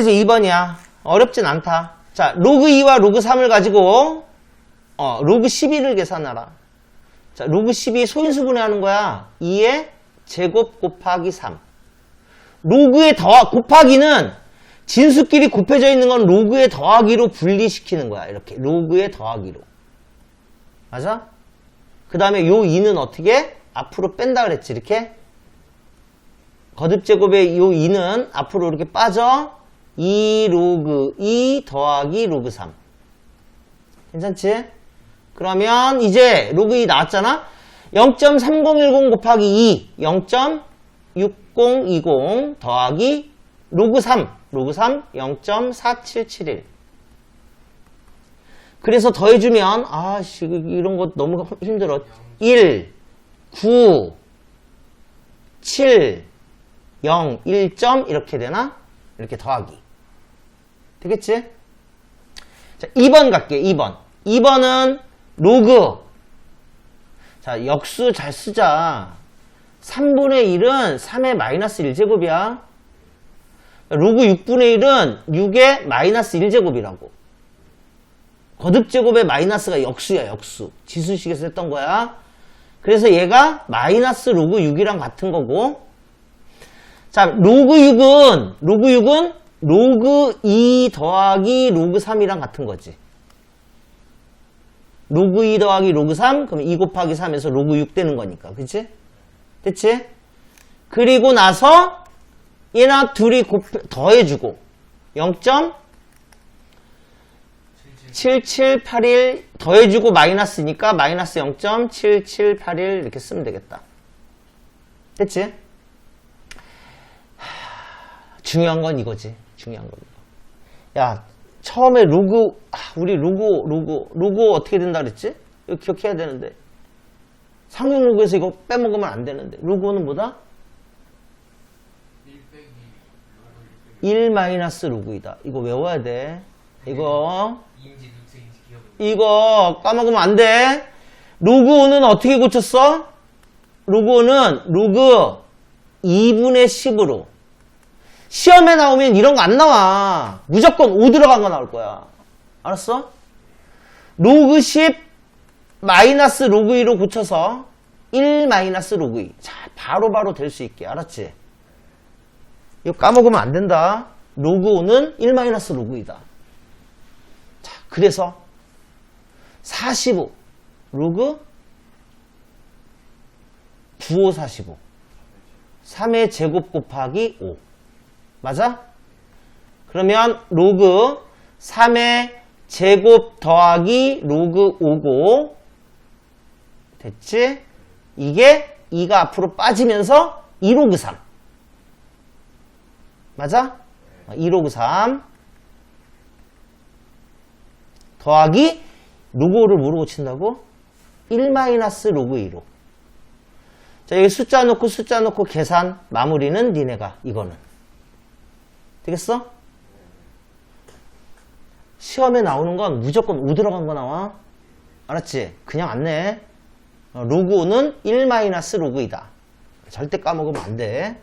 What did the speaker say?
그래서 2번이야. 어렵진 않다. 자, 로그 2와 로그 3을 가지고 어, 로그 12를 계산하라. 자, 로그 12 소인수분해 하는 거야. 2의 제곱 곱하기 3. 로그의 더 곱하기는 진수끼리 곱해져 있는 건 로그의 더하기로 분리시키는 거야. 이렇게 로그의 더하기로. 맞아? 그 다음에 요 2는 어떻게? 앞으로 뺀다 그랬지. 이렇게. 거듭제곱의 요 2는 앞으로 이렇게 빠져 2 로그 2 더하기 로그 3 괜찮지? 그러면 이제 로그 2 나왔잖아 0.3010 곱하기 2 0.6020 더하기 로그 3 로그 3 0.4771 그래서 더해주면 아 씨 이런 거 너무 힘들어 1 9 7 0, 1점 이렇게 되나? 이렇게 더하기. 되겠지? 자, 2번 갈게요. 2번. 2번은 로그. 자, 역수 잘 쓰자. 3분의 1은 3의 마이너스 1제곱이야. 로그 6분의 1은 6의 마이너스 1제곱이라고. 거듭제곱의 마이너스가 역수야, 역수. 지수식에서 했던 거야. 그래서 얘가 마이너스 로그 6이랑 같은 거고, 자, 로그 6은, 로그 6은 로그 2 더하기 로그 3이랑 같은 거지. 로그 2 더하기 로그 3, 그러면 2 곱하기 3에서 로그 6 되는 거니까. 그치? 됐지? 그리고 나서 얘나 둘이 곱, 더해주고 0.7781 더해주고 마이너스니까 마이너스 0.7781 이렇게 쓰면 되겠다. 됐지? 중요한 건 이거지. 중요한 건 이거. 야, 처음에 로그, 아, 우리 로그, 로그, 로그 어떻게 된다 그랬지? 이거 기억해야 되는데. 상용 로그에서 이거 빼먹으면 안 되는데. 로그는 뭐다? 1 마이너스 로그이다. 이거 외워야 돼. 이거, 이거 까먹으면 안 돼. 로그 5는 어떻게 고쳤어? 로그 5는 로그 2분의 10으로. 시험에 나오면 이런 거 안 나와. 무조건 5 들어간 거 나올 거야. 알았어? 로그 10 마이너스 로그 2로 고쳐서 1 마이너스 로그 2. 자, 바로바로 될 수 있게. 알았지? 이거 까먹으면 안 된다. 로그 5는 1 마이너스 로그 2다. 자, 그래서 45 로그 95, 45. 3의 제곱 곱하기 5. 맞아? 그러면 로그 3의 제곱 더하기 로그 5고 됐지? 이게 2가 앞으로 빠지면서 2로그 3 맞아? 2로그 3 더하기 로그 5를 뭐로 고친다고? 1 마이너스 로그 2로 자 여기 숫자 넣고 숫자 넣고 계산 마무리는 니네가 이거는 되겠어? 시험에 나오는 건 무조건 5 들어간 거 나와. 알았지? 그냥 안 내. 어, 로그 5는 1 마이너스 로그 2다. 절대 까먹으면 안 돼.